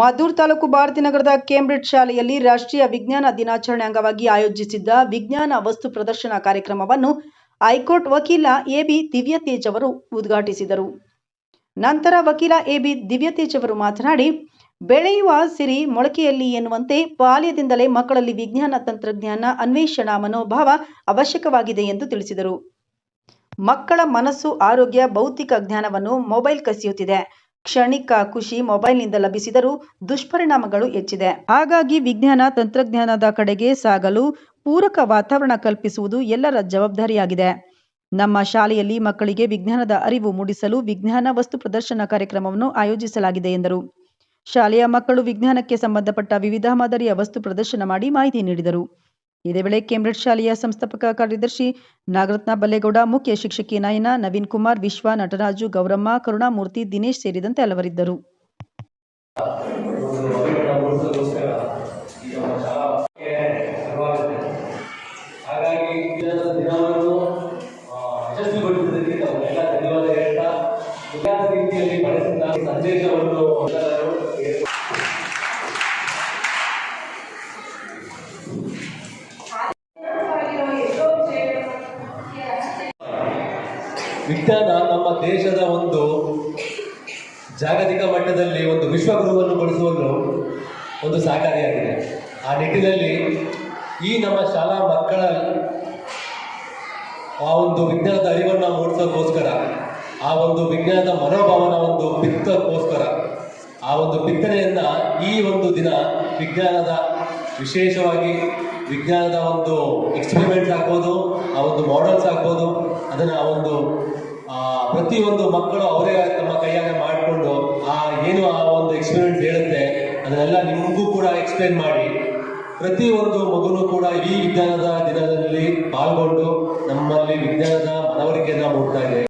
Maddur taluk ಭಾರತೀನಗರದ Cambridge ಶಾಲೆಯಲ್ಲಿ ರಾಷ್ಟ್ರೀಯ ವಿಜ್ಞಾನ ದಿನಾಚರಣೆ ಅಂಗವಾಗಿ ಆಯೋಜಿಸಿದ್ದ ವಿಜ್ಞಾನ ವಸ್ತು ಪ್ರದರ್ಶನ ಕಾರ್ಯಕ್ರಮವನ್ನು ಹೈಕೋರ್ಟ್ ವಕೀಲ ಎಬಿ ದಿವ್ಯತೇಜ್ ಅವರು ಉದ್ಘಾಟಿಸಿದರು. ನಂತರ ವಕೀಲ ಎಬಿ ದಿವ್ಯತೇಜ್ ಅವರು ಮಾತನಾಡಿ, ಬೆಳೆಯುವ ಸಿರಿ ಮೊಳಕೆಯಲ್ಲಿ ಎನ್ನುವಂತೆ ಬಾಲ್ಯದಿಂದಲೇ ಮಕ್ಕಳಲ್ಲಿ ವಿಜ್ಞಾನ ತಂತ್ರಜ್ಞಾನ ಅನ್ವೇಷಣಾ ಮನೋಭಾವ ಅವಶ್ಯಕವಾಗಿದೆ ಎಂದು ತಿಳಿಸಿದರು. ಮಕ್ಕಳ ಮನಸ್ಸು, ಆರೋಗ್ಯ, ಭೌತಿಕ ಜ್ಞಾನವನ್ನು ಮೊಬೈಲ್ ಕಸಿಯುತ್ತಿದೆ. ಕ್ಷಣಿಕ ಖುಷಿ ಮೊಬೈಲ್ನಿಂದ ಲಭಿಸಿದರೂ ದುಷ್ಪರಿಣಾಮಗಳು ಹೆಚ್ಚಿದೆ. ಹಾಗಾಗಿ ವಿಜ್ಞಾನ, ತಂತ್ರಜ್ಞಾನದ ಕಡೆಗೆ ಸಾಗಲು ಪೂರಕ ವಾತಾವರಣ ಕಲ್ಪಿಸುವುದು ಎಲ್ಲರ ಜವಾಬ್ದಾರಿಯಾಗಿದೆ. ನಮ್ಮ ಶಾಲೆಯಲ್ಲಿ ಮಕ್ಕಳಿಗೆ ವಿಜ್ಞಾನದ ಅರಿವು ಮೂಡಿಸಲು ವಿಜ್ಞಾನ ವಸ್ತು ಪ್ರದರ್ಶನ ಕಾರ್ಯಕ್ರಮವನ್ನು ಆಯೋಜಿಸಲಾಗಿದೆ ಎಂದರು. ಶಾಲೆಯ ಮಕ್ಕಳು ವಿಜ್ಞಾನಕ್ಕೆ ಸಂಬಂಧಪಟ್ಟ ವಿವಿಧ ಮಾದರಿಯ ವಸ್ತು ಪ್ರದರ್ಶನ ಮಾಡಿ ಮಾಹಿತಿ ನೀಡಿದರು. ಇದೇ ವೇಳೆ ಕೇಂಬ್ರಿಡ್ಜ್ ಶಾಲೆಯ ಸಂಸ್ಥಾಪಕ ಕಾರ್ಯದರ್ಶಿ ನಾಗರತ್ನ ಬಲ್ಲೇಗೌಡ, ಮುಖ್ಯ ಶಿಕ್ಷಕಿ ನಯನ ನವೀನ್ ಕುಮಾರ್, ವಿಶ್ವ ನಟರಾಜು ಗೌರಮ್ಮ, ಕರುಣಾಮೂರ್ತಿ ದಿನೇಶ್ ಸೇರಿದಂತೆ ಹಲವರಿದ್ದರು. ಒಂದು ವಿಜ್ಞಾನ ನಮ್ಮ ದೇಶದ ಒಂದು ಜಾಗತಿಕ ಮಟ್ಟದಲ್ಲಿ ಒಂದು ವಿಶ್ವಗುರುವನ್ನು ಬಳಸುವುದು ಒಂದು ಸಹಕಾರಿಯಾಗಿದೆ. ಆ ನಿಟ್ಟಿನಲ್ಲಿ ಈ ನಮ್ಮ ಶಾಲಾ ಮಕ್ಕಳ ಆ ಒಂದು ವಿಜ್ಞಾನದ ಅರಿವನ್ನು ಮೂಡಿಸೋಕ್ಕೋಸ್ಕರ, ಆ ಒಂದು ವಿಜ್ಞಾನದ ಮನೋಭಾವನ ಒಂದು ಬಿತ್ತಕ್ಕೋಸ್ಕರ ಆ ಒಂದು ಬಿತ್ತನೆಯನ್ನು ಈ ಒಂದು ದಿನ ವಿಜ್ಞಾನದ ವಿಶೇಷವಾಗಿ ವಿಜ್ಞಾನದ ಒಂದು ಎಕ್ಸ್ಪೆರಿಮೆಂಟ್ಸ್ ಆಗ್ಬೋದು, ಆ ಒಂದು ಮಾಡೆಲ್ಸ್ ಆಗ್ಬೋದು, ಅದನ್ನು ಆ ಒಂದು ಪ್ರತಿಯೊಂದು ಮಕ್ಕಳು ಅವರೇ ತಮ್ಮ ಕೈಯಾಗೆ ಮಾಡಿಕೊಂಡು ಆ ಏನು ಆ ಒಂದು ಎಕ್ಸ್ಪೆರಿಮೆಂಟ್ ಹೇಳುತ್ತೆ, ಅದನ್ನೆಲ್ಲ ನಿಮಗೂ ಕೂಡ ಎಕ್ಸ್ಪ್ಲೈನ್ ಮಾಡಿ. ಪ್ರತಿಯೊಂದು ಮಗುನು ಕೂಡ ಈ ವಿಜ್ಞಾನದ ದಿನದಲ್ಲಿ ಪಾಲ್ಗೊಂಡು ನಮ್ಮಲ್ಲಿ ವಿಜ್ಞಾನದ ಮನವರಿಕೆಯನ್ನು ಮೂಡ್ತಾ ಇದೆ.